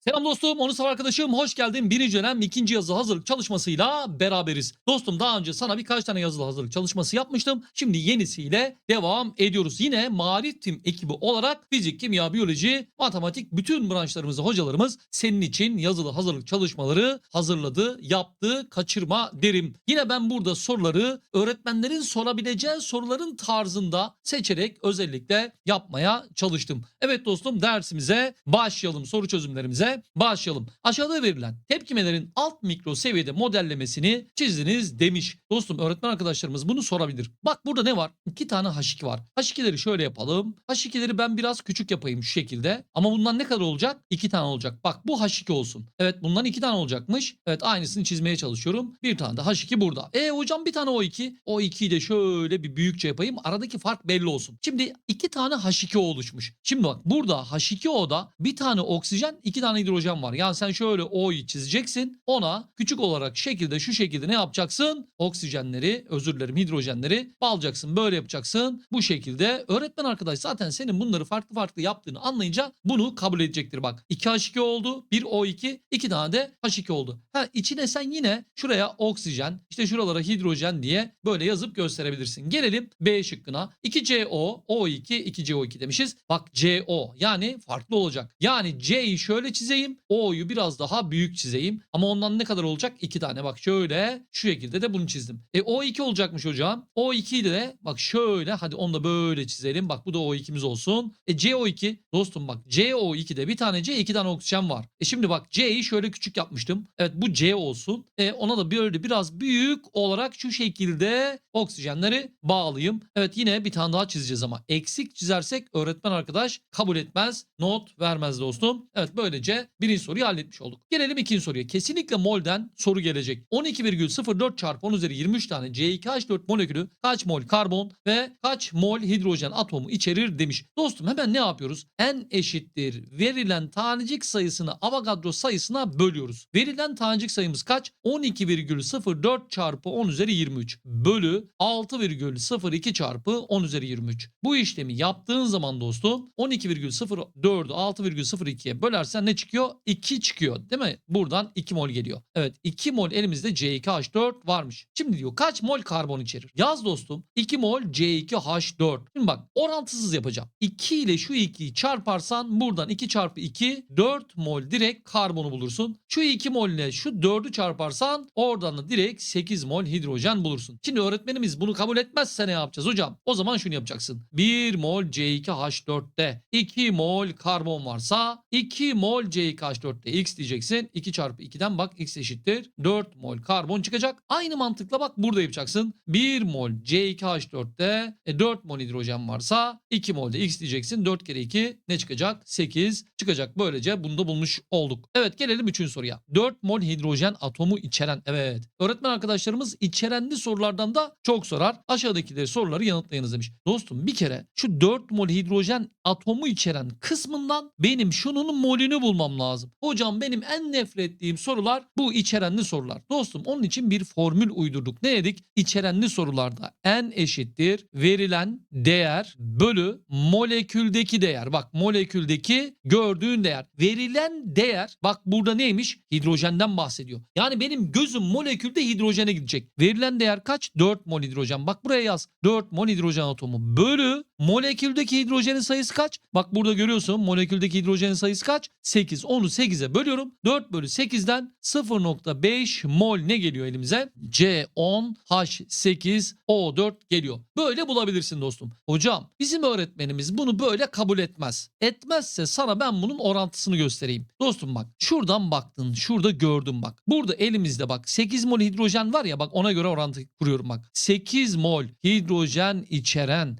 제가 Selam dostum, onu sağ arkadaşım. Hoş geldin. Birinci dönem ikinci yazılı hazırlık çalışmasıyla beraberiz. Dostum daha önce sana birkaç tane yazılı hazırlık çalışması yapmıştım. Şimdi yenisiyle devam ediyoruz. Yine Marif Tim ekibi olarak fizik, kimya, biyoloji, matematik bütün branşlarımızda hocalarımız senin için yazılı hazırlık çalışmaları hazırladı, yaptı, kaçırma derim. Yine ben burada soruları öğretmenlerin sorabileceği soruların tarzında seçerek özellikle yapmaya çalıştım. Evet dostum dersimize başlayalım. Soru çözümlerimize başlayalım. Aşağıda verilen tepkimelerin alt mikro seviyede modellemesini çizdiniz demiş. Dostum öğretmen arkadaşlarımız bunu sorabilir. Bak burada ne var? İki tane H2 var. H2'leri şöyle yapalım. H2'leri ben biraz küçük yapayım şu şekilde. Ama bundan ne kadar olacak? İki tane olacak. Bak bu H2 olsun. Evet bundan iki tane olacakmış. Evet aynısını çizmeye çalışıyorum. Bir tane de H2 burada. E hocam bir tane O2. O2'yi de şöyle bir büyükçe yapayım. Aradaki fark belli olsun. Şimdi iki tane H2O oluşmuş. Şimdi bak burada H2O'da bir tane oksijen iki tane hidrojen var. Yani sen şöyle O'yu çizeceksin. Ona küçük olarak şekilde şu şekilde ne yapacaksın? Oksijenleri özür dilerim hidrojenleri bağlayacaksın. Böyle yapacaksın. Bu şekilde öğretmen arkadaş zaten senin bunları farklı farklı yaptığını anlayınca bunu kabul edecektir bak. 2 H2 oldu. 1 O2 iki tane de H2 oldu. Ha içine sen yine şuraya oksijen işte şuralara hidrojen diye böyle yazıp gösterebilirsin. Gelelim B şıkkına. 2CO O2 2CO2 demişiz. Bak CO yani farklı olacak. Yani C'yi şöyle çizeyim. O'yu biraz daha büyük çizeyim. Ama ondan ne kadar olacak? 2 tane. Bak şöyle şu şekilde de bunu çizdim. E O2 olacakmış hocam. O2'yi de bak şöyle hadi onu da böyle çizelim. Bak bu da O2'miz olsun. E CO2 dostum bak CO2'de bir tane C iki tane oksijen var. E şimdi bak C'yi şöyle küçük yapmıştım. Evet bu C olsun. E ona da böyle biraz büyük olarak şu şekilde oksijenleri bağlayayım. Evet yine bir tane daha çizeceğiz ama eksik çizersek öğretmen arkadaş kabul etmez. Not vermez dostum. Evet böylece birinci soruyu halletmiş olduk. Gelelim ikinci soruya. Kesinlikle molden soru gelecek. 12,04 çarpı 10 üzeri 23 tane C2H4 molekülü kaç mol karbon ve kaç mol hidrojen atomu içerir demiş. Dostum hemen ne yapıyoruz? N eşittir verilen tanecik sayısını Avogadro sayısına bölüyoruz. Verilen tanecik sayımız kaç? 12,04 çarpı 10 üzeri 23 bölü 6,02 çarpı 10 üzeri 23. Bu işlemi yaptığın zaman dostum 12,04'ü 6,02'ye bölersen ne çıkıyor? 2 çıkıyor değil mi? Buradan 2 mol geliyor. Evet 2 mol elimizde C2H4 varmış. Şimdi diyor kaç mol karbon içerir? Yaz dostum 2 mol C2H4. Şimdi bak orantısız yapacağım. 2 ile şu 2'yi çarparsan buradan 2 çarpı 2 4 mol direkt karbonu bulursun. Şu 2 mol ile şu 4'ü çarparsan oradan da direkt 8 mol hidrojen bulursun. Şimdi öğretmenimiz bunu kabul etmezse ne yapacağız hocam? O zaman şunu yapacaksın. 1 mol C2H4'te 2 mol karbon varsa 2 mol C2H4'te X diyeceksin. 2 çarpı 2'den bak X eşittir. 4 mol karbon çıkacak. Aynı mantıkla bak burada yapacaksın. 1 mol C2H4'te e, 4 mol hidrojen varsa 2 mol de X diyeceksin. 4 kere 2 ne çıkacak? 8 çıkacak. Böylece bunu da bulmuş olduk. Evet gelelim 3. soruya. 4 mol hidrojen atomu içeren. Evet. Öğretmen arkadaşlarımız içerenli sorulardan da çok sorar. Aşağıdakileri soruları yanıtlayınız demiş. Dostum bir kere şu 4 mol hidrojen atomu içeren kısmından benim şunun molünü bulmam lazım. Hocam benim en nefret ettiğim sorular bu içerenli sorular. Dostum onun için bir formül uydurduk. Ne dedik? İçerenli sorularda n eşittir verilen değer bölü moleküldeki değer. Bak moleküldeki gördüğün değer. Verilen değer bak burada neymiş? Hidrojenden bahsediyor. Yani benim gözüm molekülde hidrojene gidecek. Verilen değer kaç? 4 mol hidrojen. Bak buraya yaz. 4 mol hidrojen atomu bölü moleküldeki hidrojenin sayısı kaç? Bak burada görüyorsun moleküldeki hidrojenin sayısı kaç? 8. Onu 8'e bölüyorum. 4 bölü 8'den 0.5 mol ne geliyor elimize? C10H8O4 geliyor. Böyle bulabilirsin dostum. Hocam bizim öğretmenimiz bunu böyle kabul etmez. Etmezse sana ben bunun orantısını göstereyim. Dostum bak şuradan baktın şurada gördün bak. Burada elimizde bak 8 mol hidrojen var ya bak ona göre orantı kuruyorum bak. 8 mol hidrojen içeren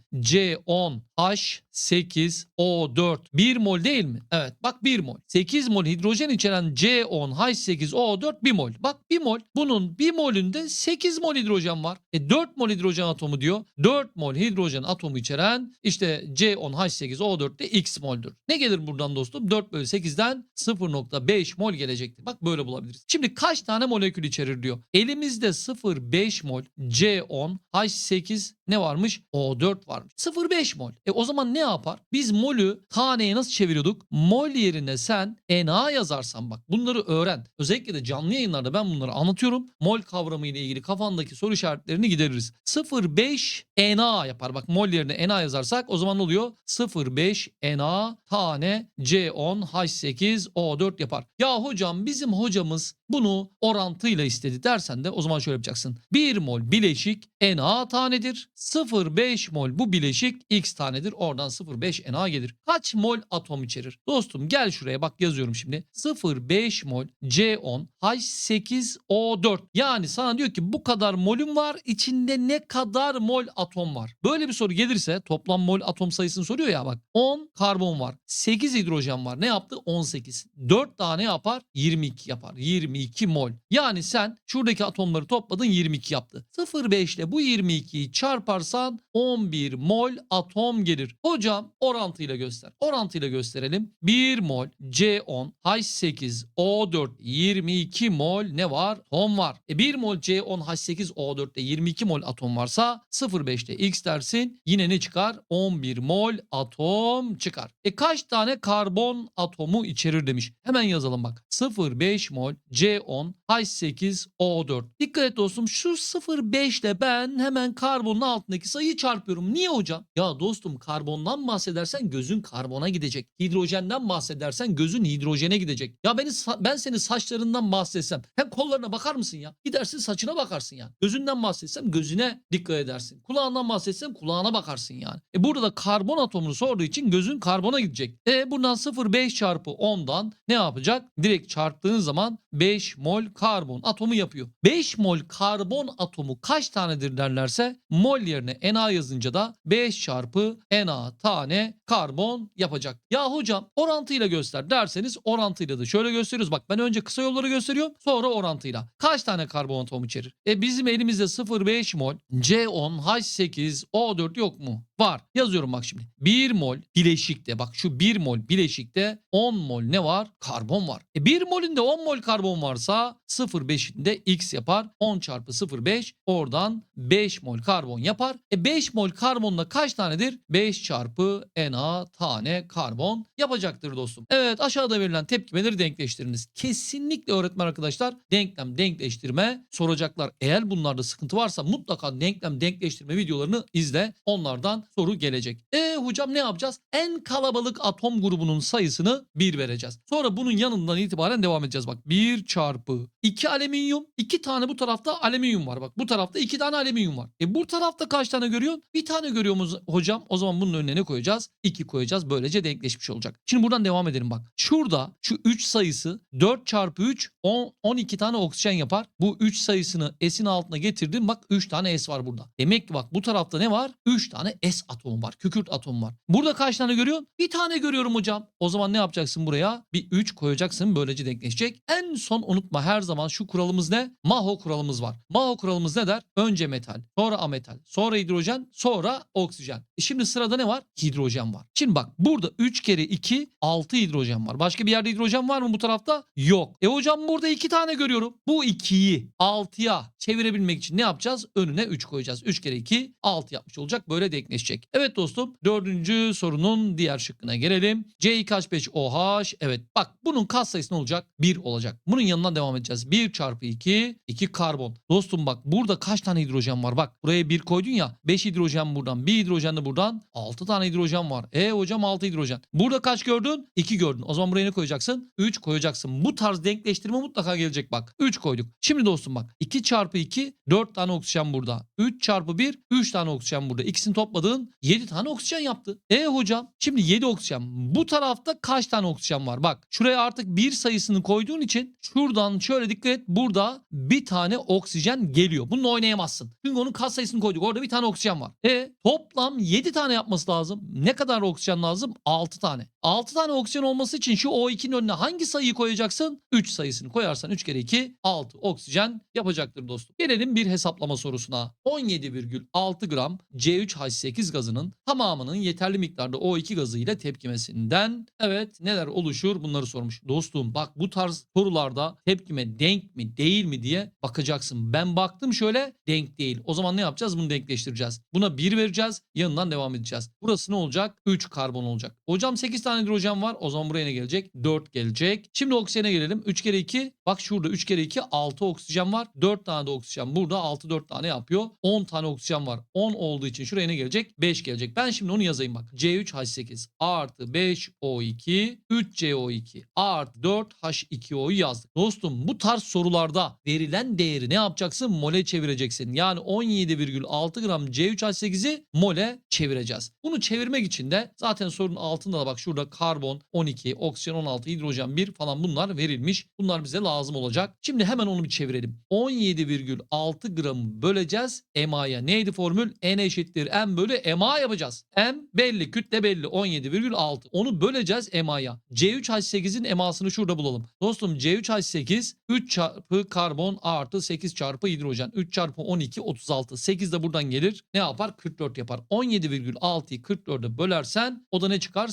C10 H8O4 1 mol değil mi? Evet bak 1 mol. 8 mol hidrojen içeren C10 H8O4 1 mol. Bak 1 mol. Bunun 1 molünde 8 mol hidrojen var. E 4 mol hidrojen atomu diyor. 4 mol hidrojen atomu içeren işte C10 H8O4 de X moldür. Ne gelir buradan dostum? 4 bölü 8'den 0.5 mol gelecektir. Bak böyle bulabiliriz. Şimdi kaç tane molekül içerir diyor. Elimizde 0.5 mol C10 H8 ne varmış? O4 varmış. 0.5 mol. E o zaman ne yapar? Biz molü taneye nasıl çeviriyorduk? Mol yerine sen Na yazarsan bak bunları öğren. Özellikle de canlı yayınlarda ben bunları anlatıyorum. Mol kavramı ile ilgili kafandaki soru işaretlerini gideririz. 0,5 Na yapar. Bak mol yerine Na yazarsak o zaman ne oluyor? 0,5 Na tane C10 H8O4 yapar. Ya hocam bizim hocamız bunu orantıyla istedi dersen de o zaman şöyle yapacaksın. 1 mol bileşik Na tanedir. 0,5 mol bu bileşik X tanedir. Oradan 0,5 Na gelir. Kaç mol atom içerir? Dostum gel şuraya bak yazıyorum şimdi. 0,5 mol C10 H8O4. Yani sana diyor ki bu kadar molüm var. içinde ne kadar mol atom var? Böyle bir soru gelirse toplam mol atom sayısını soruyor ya bak. 10 karbon var. 8 hidrojen var. Ne yaptı? 18. 4 tane yapar? 22 yapar. 22 mol. Yani sen şuradaki atomları topladın 22 yaptı. 0,5 ile bu 22'yi çarparsan 11 mol atom gelir. Hocam orantıyla göster. Orantıyla gösterelim. 1 mol C10 H8O4 22 mol ne var? Atom var. E 1 mol C10 H8O4'te 22 mol atom varsa 0,5'te X dersin. Yine ne çıkar? 11 mol atom çıkar. E kaç tane karbon atomu içerir demiş. Hemen yazalım bak. 0,5 mol C10 H8O4. Dikkat et dostum şu 0,5 ile ben hemen karbonun altındaki sayıyı çarpıyorum. Niye hocam? Ya dostum karbondan bahsedersen gözün karbona gidecek. Hidrojenden bahsedersen gözün hidrojene gidecek. Ya beni ben senin saçlarından bahsetsem hem kollarına bakar mısın ya? Gidersin saçına bakarsın yani. Gözünden bahsetsem gözüne dikkat edersin. Kulağından bahsetsem kulağına bakarsın yani. E burada da karbon atomunu sorduğu için gözün karbona gidecek. E buradan 0,5 çarpı 10'dan ne yapacak? Direkt çarptığın zaman 5 mol karbon atomu yapıyor. 5 mol karbon atomu kaç tanedir derlerse mol yerine Na yazınca da 5 çarpı Na tane karbon yapacak. Ya hocam orantıyla göster derseniz orantıyla da şöyle gösteriyoruz. Bak ben önce kısa yolları gösteriyorum sonra orantıyla. Kaç tane karbon atomu içerir? E bizim elimizde 0,5 mol C10 H8O4 yok mu? Var. Yazıyorum bak şimdi. 1 mol bileşikte bak şu 1 mol bileşikte 10 mol ne var? Karbon var. E 1 molünde 10 mol karbon varsa 0,5'inde X yapar. 10 çarpı 0,5 oradan 5 mol karbon yapar. E 5 mol karbonla kaç tanedir? 5 çarpı Na tane karbon yapacaktır dostum. Evet aşağıda verilen tepkimeleri denkleştiriniz. Kesinlikle öğretmen arkadaşlar denklem denkleştirme soracaklar. Eğer bunlarda sıkıntı varsa mutlaka denklem denkleştirme videolarını izle. Onlardan soru gelecek. E hocam ne yapacağız? En kalabalık atom grubunun sayısını 1 vereceğiz. Sonra bunun yanından itibaren devam edeceğiz. Bak 1 çarpı 2 alüminyum. 2 tane bu tarafta alüminyum var. Bak bu tarafta 2 tane alüminyum var. E bu tarafta kaç tane görüyorsun? Bir tane görüyor muyuz hocam? O zaman bunun önüne ne koyacağız? 2 koyacağız. Böylece denkleşmiş olacak. Şimdi buradan devam edelim bak. Şurada şu 3 sayısı 4 çarpı 3 10, 12 tane oksijen yapar. Bu 3 sayısını S'in altına getirdim. Bak 3 tane S var burada. Demek ki bak bu tarafta ne var? 3 tane S atomu var. Kükürt atomu var. Burada kaç tane görüyorsun? Bir tane görüyorum hocam. O zaman ne yapacaksın buraya? Bir 3 koyacaksın. Böylece denkleşecek. En son unutma her zaman şu kuralımız ne? Maho kuralımız var. Maho kuralımız ne der? Önce metal, sonra ametal, sonra hidrojen, sonra oksijen. E şimdi sırada ne var? Hidrojen var. Şimdi bak burada 3 kere 2 6 hidrojen var. Başka bir yerde hidrojen var mı bu tarafta? Yok. E hocam burada 2 tane görüyorum. Bu 2'yi 6'ya çevirebilmek için ne yapacağız? Önüne 3 koyacağız. 3 kere 2 6 yapmış olacak. Böyle denkleşecek. Evet dostum dördüncü sorunun diğer şıkkına gelelim. C2H5OH. Evet bak bunun katsayısı ne olacak? 1 olacak. Bunun yanından devam edeceğiz. 1 çarpı 2 2 karbon. Dostum bak burada kaç tane hidrojen var? Bak buraya 1 koydun ya. 5 hidrojen buradan. 1 hidrojen de buradan. 6 tane hidrojen var. E hocam 6 hidrojen. Burada kaç gördün? 2 gördün. O zaman buraya ne koyacaksın? 3 koyacaksın. Bu tarz denkleştirme mutlaka gelecek bak. 3 koyduk. Şimdi dostum bak. 2 çarpı 2 4 tane oksijen burada. 3 çarpı 1 3 tane oksijen burada. İkisini topladığın 7 tane oksijen yaptı. E hocam şimdi 7 oksijen. Bu tarafta kaç tane oksijen var? Bak şuraya artık 1 sayısını koyduğun için şuradan şöyle dikkat et. Burada bir tane oksijen geliyor. Bununla oynayamazsın. Çünkü onun kat sayısını koyduk. Orada bir tane oksijen var. E toplam 7 tane yapması lazım. Ne kadar oksijen lazım? 6 tane. 6 tane oksijen olması için şu O2'nin önüne hangi sayıyı koyacaksın? 3 sayısını koyarsan 3 kere 2 6 oksijen yapacaktır dostum. Gelelim bir hesaplama sorusuna. 17,6 gram C3H8 gazının tamamının yeterli miktarda O2 gazı ile tepkimesinden evet neler oluşur bunları sormuş. Dostum bak bu tarz sorularda tepkime denk mi değil mi diye bakacaksın. Ben baktım şöyle denk değil. O zaman ne yapacağız? Bunu denkleştireceğiz. Buna 1 vereceğiz. Yanından devam edeceğiz. Burası ne olacak? 3 karbon olacak. Hocam 8 tane hidrojen var. O zaman buraya ne gelecek? 4 gelecek. Şimdi oksijene gelelim. 3 kere 2. Bak şurada 3 kere 2 6 oksijen var. 4 tane de oksijen burada. 6 4 tane yapıyor. 10 tane oksijen var. 10 olduğu için şuraya ne gelecek? 5 gelecek. Ben şimdi onu yazayım bak. C3H8 artı 5O2 3CO2 artı 4H2O'yu yazdık. Dostum bu tarz sorularda verilen değeri ne yapacaksın? Mole çevireceksin. Yani 17,6 gram C3H8'i mole çevireceğiz. Bunu çevirmek için de zaten sorunun altında da bak şurada karbon 12, oksijen 16, hidrojen 1 falan bunlar verilmiş. Bunlar bize lazım olacak. Şimdi hemen onu bir çevirelim. 17,6 gramı böleceğiz EMA'ya. Neydi formül? N eşittir M bölü EMA yapacağız. M belli, kütle belli 17,6. Onu böleceğiz EMA'ya. C3H8'in EMA'sını şurada bulalım. Dostum C3H8 3 çarpı karbon artı 8 çarpı hidrojen. 3 çarpı 12 36. 8 de buradan gelir. Ne yapar? 44 yapar. 17,6'yı 44'e bölersen o da ne çıkar?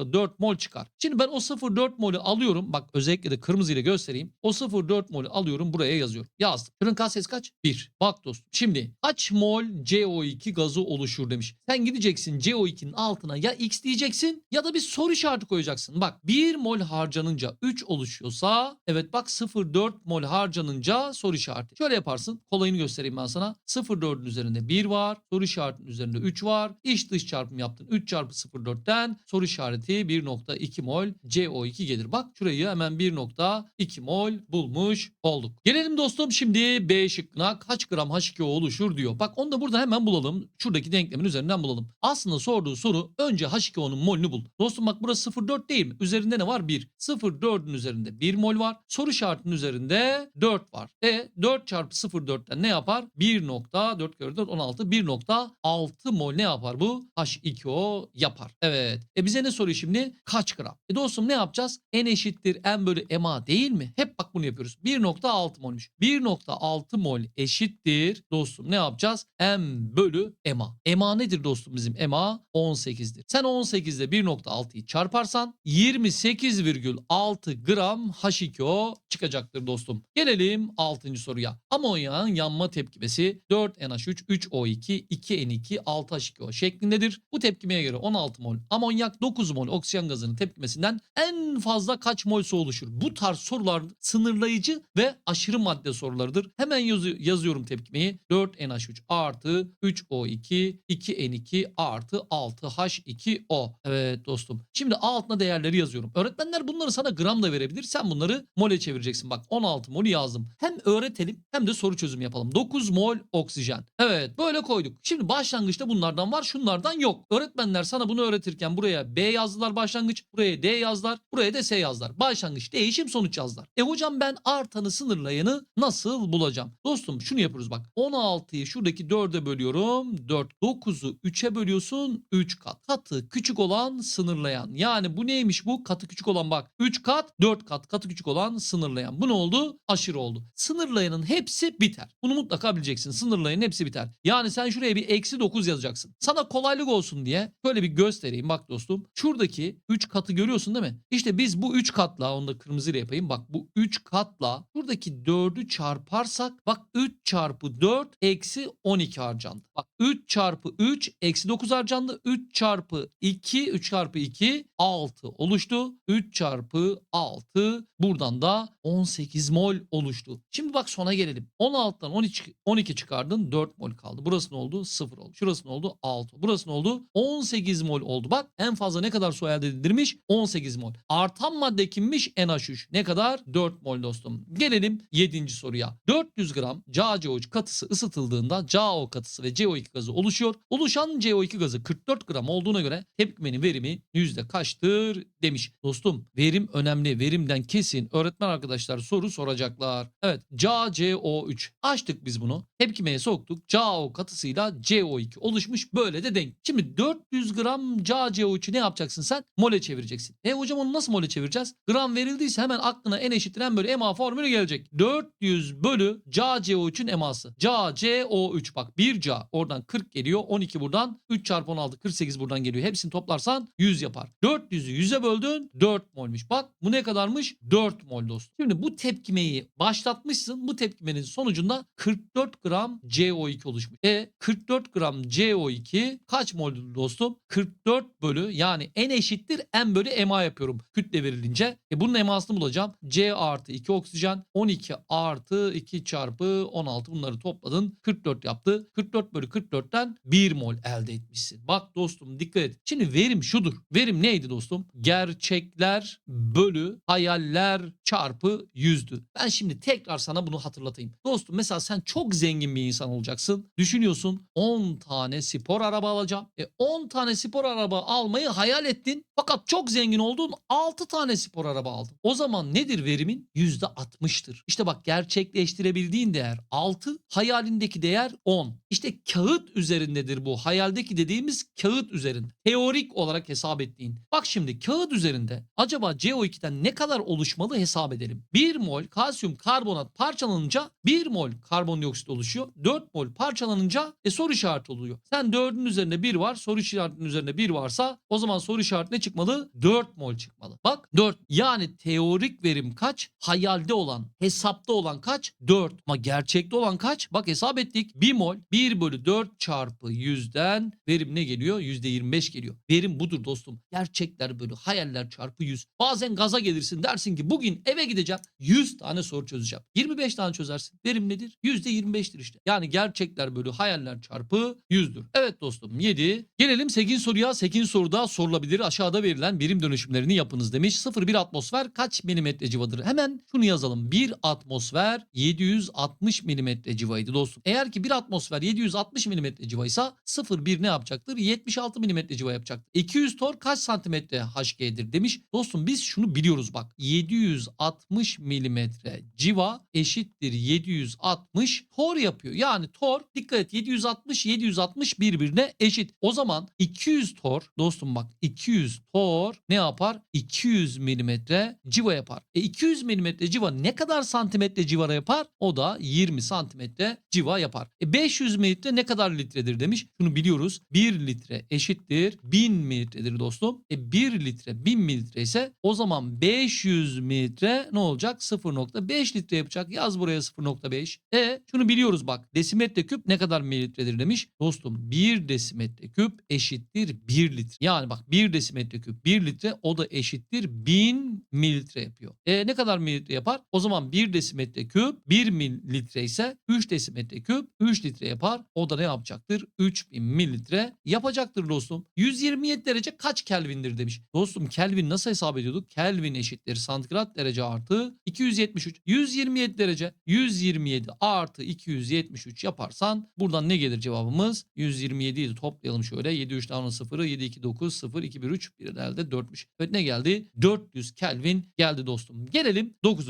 0.4 mol çıkar. Şimdi ben o 0.4 molü alıyorum. Bak özellikle de kırmızı ile göstereyim. O 0.4 molü alıyorum buraya yazıyorum. Yazdım. Kaç ses kaç? 1. Bak dostum. Şimdi kaç mol CO2 gazı oluşur demiş. Sen gideceksin CO2'nin altına ya X diyeceksin ya da bir soru işareti koyacaksın. Bak 1 mol harcanınca 3 oluşuyorsa evet bak 0.4 mol harcanınca soru işareti. Şöyle yaparsın. Kolayını göstereyim ben sana. 0.4'ün üzerinde 1 var. Soru işaretinin üzerinde 3 var. İç dış çarpım yaptın. 3 çarpı 0.4'ten soru işareti 1.2 mol CO2 gelir. Bak şurayı hemen 1.2 mol bulmuş olduk. Gelelim dostum şimdi B şıkkına kaç gram H2O oluşur diyor. Bak onu da burada hemen bulalım. Şuradaki denklemin üzerinden bulalım. Aslında sorduğu soru önce H2O'nun molünü bul. Dostum bak burası 0.4 değil mi? Üzerinde ne var? 1. 0.4'ün üzerinde 1 mol var. Soru işaretinin üzerinde 4 var. E 4 çarpı 0.4'ten ne yapar? 1.4 kere 4 16 1.6 mol ne yapar bu? H2O yapar. Evet. E bize ne soruyor şimdi? Kaç gram? E dostum ne yapacağız? N eşittir M bölü MA değil mi? Hep bak bunu yapıyoruz. 1.6 molmuş. 1.6 mol eşittir. Dostum ne yapacağız? M bölü MA. MA nedir dostum bizim? MA 18'dir. Sen 18 ile 1.6'yı çarparsan 28,6 gram H2O çıkacaktır dostum. Gelelim 6. soruya. Amonyağın yanma tepkimesi 4NH3 3O2 2N2 6H2O şeklindedir. Bu tepkimeye göre 16 mol amonyak 9 mol oksijen gazının tepkimesinden en fazla kaç mol su oluşur? Bu tarz sorular sınırlayıcı ve aşırı madde sorularıdır. Hemen yazı- yazıyorum tepkimeyi. 4NH3 artı 3O2 2N2 artı 6H2O. Evet dostum. Şimdi altına değerleri yazıyorum. Öğretmenler bunları sana gram da verebilir. Sen bunları mole çevireceksin. Bak 16 molü yazdım. Hem öğretelim hem de soru çözümü yapalım. 9 mol oksijen. Evet böyle koyduk. Şimdi başlangıçta bunlardan var şunlardan yok. Öğretmenler sana bunu öğretirken buraya B yazdılar başlangıç. Buraya D yazdılar. Buraya da S yazdılar. Başlangıç değişim sonuç yazdılar. E hocam ben artanı sınırlayanı nasıl bulacağım? Dostum şunu yapıyoruz bak. 16'yı şuradaki 4'e bölüyorum. 4. 9'u 3'e bölüyorsun. 3 kat. Katı küçük olan sınırlayan. Yani bu neymiş bu? Katı küçük olan bak. 3 kat 4 kat katı küçük olan sınırlayan. Bu ne oldu? Aşırı oldu. Sınırlayanın hepsi biter. Bunu mutlaka bileceksin. Sınırlayanın hepsi biter. Yani sen şuraya bir eksi 9 yazacaksın. Sana kolaylık olsun diye şöyle bir göstereyim. Bak dostum. Şuradaki 3 katı görüyorsun değil mi? İşte biz bu 3 katla onu da kırmızıyla yapayım. Bak bu 3 katla buradaki 4'ü çarparsak bak 3 çarpı 4 eksi 12 harcandı. Bak 3 çarpı 3 eksi 9 harcandı. 3 çarpı 2 3 çarpı 2 6 oluştu. 3 çarpı 6 buradan da 18 mol oluştu. Şimdi bak sona gelelim. 16'dan 12, 12 çıkardın 4 mol kaldı. Burası ne oldu? 0 oldu. Şurası ne oldu? 6. Burası ne oldu? 18 mol oldu. Bak en fazla ne kadar su elde edilmiş? 18 mol. Artan madde kimmiş? NH3. Ne kadar? 4 mol dostum. Gelelim 7. soruya. 400 gram CaCO3 katısı ısıtıldığında CaO katısı ve CO2 gazı oluşuyor. Oluşan CO2 gazı 44 gram olduğuna göre tepkimenin verimi yüzde kaç kaçtır demiş. Dostum verim önemli. Verimden kesin öğretmen arkadaşlar soru soracaklar. Evet CaCO3 açtık biz bunu. Tepkimeye soktuk. CaO katısıyla CO2 oluşmuş böyle de denk. Şimdi 400 gram CaCO3'ü ne yapacaksın sen? Mole çevireceksin. E hocam onu nasıl mole çevireceğiz? Gram verildiyse hemen aklına en eşittir en böyle EMA formülü gelecek. 400 bölü CaCO3'ün eması. CaCO3 bak 1 Ca oradan 40 geliyor. 12 buradan 3 çarpı 16 48 buradan geliyor. Hepsini toplarsan 100 yapar. 400'ü 100'e böldün 4 molmuş. Bak bu ne kadarmış? 4 mol dostum. Şimdi bu tepkimeyi başlatmışsın. Bu tepkimenin sonucunda 44 gram CO2 oluşmuş. E 44 gram CO2 kaç mol'dü dostum? 44 bölü yani n eşittir n bölü ema yapıyorum. Kütle verilince. E bunun emasını bulacağım. C artı 2 oksijen 12 artı 2 çarpı 16 bunları topladın. 44 yaptı. 44 bölü 44'ten 1 mol elde etmişsin. Bak dostum dikkat et. Şimdi verim şudur. Verim neydi dostum? Gerçekler bölü hayaller çarpı yüzdü. Ben şimdi tekrar sana bunu hatırlatayım. Dostum mesela sen çok zengin bir insan olacaksın. Düşünüyorsun 10 tane spor araba alacağım. E 10 tane spor araba almayı hayal ettin. Fakat çok zengin oldun 6 tane spor araba aldın. O zaman nedir verimin? %60'tır. İşte bak gerçekleştirebildiğin değer 6, hayalindeki değer 10. İşte kağıt üzerindedir bu. Hayaldeki dediğimiz kağıt üzerinde. Teorik olarak hesap ettiğin. Bak şimdi kağıt üzerinde acaba CO2'den ne kadar oluşmalı hesap edelim. 1 mol kalsiyum karbonat parçalanınca 1 mol karbondioksit oluşuyor. 4 mol parçalanınca e, soru işareti oluyor. Sen 4'ün üzerinde 1 var. Soru işaretinin üzerinde 1 varsa o zaman soru işareti ne çıkmalı? 4 mol çıkmalı. Bak 4. Yani teorik verim kaç? Hayalde olan, hesapta olan kaç? 4. Ama gerçekte olan kaç? Bak hesap ettik. 1 mol 1 bölü 4 çarpı 100'den verim ne geliyor? %25 geliyor. Verim budur dostum. Gerçekler bölü hayaller çarpı 100. Bazen gaza gelirsin dersin ki bugün eve gideceğim 100 tane soru çözeceğim. 25 tane çözersin. Verim nedir? %25'tir işte. Yani gerçekler bölü hayaller çarpı 100'dür. Evet dostum 7. Gelelim 8 soruya. 8 soruda sorulabilir. Aşağıda verilen birim dönüşümlerini yapınız demiş. 0,1 atmosfer kaç milimetre civadır? Hemen şunu yazalım. 1 atmosfer 760 milimetre civaydı dostum. Eğer ki 1 atmosfer 760 milimetre civaysa 0,1 ne yapacaktır? 76 milimetre civa yapacaktır. 200 tor kaç santimetre HG'dir demiş. Dostum biz şunu biliyoruz bak. 760 milimetre civa eşittir 760 tor yapıyor. Yani tor dikkat et 760 760 birbirine eşit. O zaman 200 tor dostum bak 200 tor ne yapar? 200 milimetre civa yapar. E 200 milimetre civa ne kadar santimetre civara yapar? O da 20 santimetre civa yapar. E 500 mililitre ne kadar litredir demiş. Şunu biliyoruz. 1 litre eşittir 1000 mililitredir dostum. E 1 litre 1000 mililitre ise o zaman 500 mililitre ne olacak? 0.5 litre yapacak. Yaz buraya 0.5. E şunu biliyoruz bak. Desimetre küp ne kadar mililitredir demiş. Dostum 1 desimetre küp eşittir 1 litre. Yani bak 1 desimetre küp 1 litre o da eşittir 1000 mililitre yapıyor. E ne kadar mililitre yapar? O zaman 1 desimetre küp 1 mililitre ise 3 desimetre küp 3 litre yapar. O da ne yapacaktır? 3000 mililitre yapacaktır dostum. 127 derece kaç Kelvin'dir demiş. Dostum Kelvin nasıl hesap ediyorduk? Kelvin eşittir santigrat derece artı 273. 127 derece 127 artı 273 yaparsan buradan ne gelir cevabımız? 127'yi de toplayalım şöyle. 7 3 tane 0 7 2 9 0 2 1 3 bir de elde 4'müş. Evet ne geldi? 400 Kelvin geldi dostum. Gelelim 9.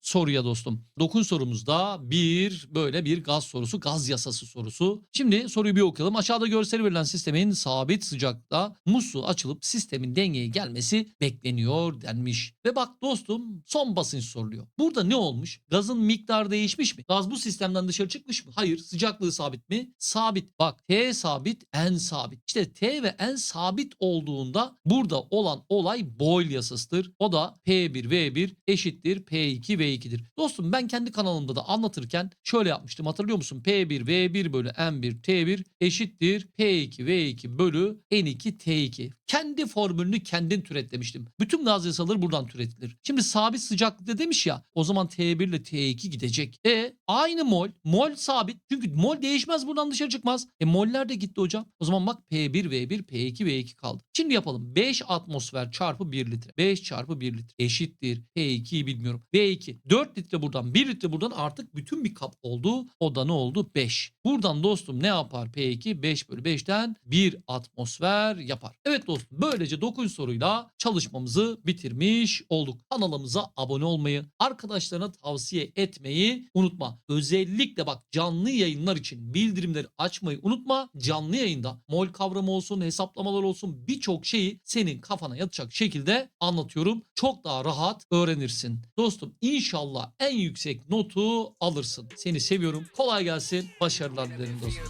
soruya dostum. 9 sorumuzda bir böyle bir gaz sorusu, gaz yasası sorusu. Şimdi soruyu bir okuyalım. Aşağıda görseli verilen sistemin sabit sıcakta musluğu açılıp sistemin dengeye gelmesi bekleniyor denmiş. Ve bak dostum son basınç soruluyor. Burada ne olmuş? Gazın miktarı değişmiş mi? Gaz bu sistemden dışarı çıkmış mı? Hayır. Sıcaklığı sabit mi? Sabit. Bak T sabit, N sabit. İşte T ve N sabit olduğunda burada olan olay Boyle yasasıdır. O da P1 V1 eşittir P2 V2'dir. Dostum ben kendi kanalımda da anlatırken şöyle yapmıştım. Hatırlıyor musun? P1 V1 bölü N1 T1 eşittir P2 V2 bölü N2 T2. Kendi formülünü kendin türet demiştim. Bütün gaz yasaları buradan türetilir. Şimdi sabit sıcaklıkta demiş ya o zaman T1 ile T2 gidecek. E aynı mol. Mol sabit. Çünkü mol değişmez buradan dışarı çıkmaz. E moller de gitti hocam. O zaman bak P1 V1 P2 V2 kaldı. Şimdi yapalım. 5 atmosfer çarpı 1 litre. 5 çarpı 1 litre eşittir. P2'yi bilmiyorum. V2 4 litre buradan 1 litre buradan artık bütün bir kap oldu. O da ne oldu? 5. Buradan dostum ne yapar P2? 5 bölü 5'ten 1 atmosfer yapar. Evet dostum böylece Böylece 9 soruyla çalışmamızı bitirmiş olduk. Kanalımıza abone olmayı, arkadaşlarına tavsiye etmeyi unutma. Özellikle bak canlı yayınlar için bildirimleri açmayı unutma. Canlı yayında mol kavramı olsun, hesaplamalar olsun birçok şeyi senin kafana yatacak şekilde anlatıyorum. Çok daha rahat öğrenirsin. Dostum inşallah en yüksek notu alırsın. Seni seviyorum. Kolay gelsin. Başarılar dilerim dostum.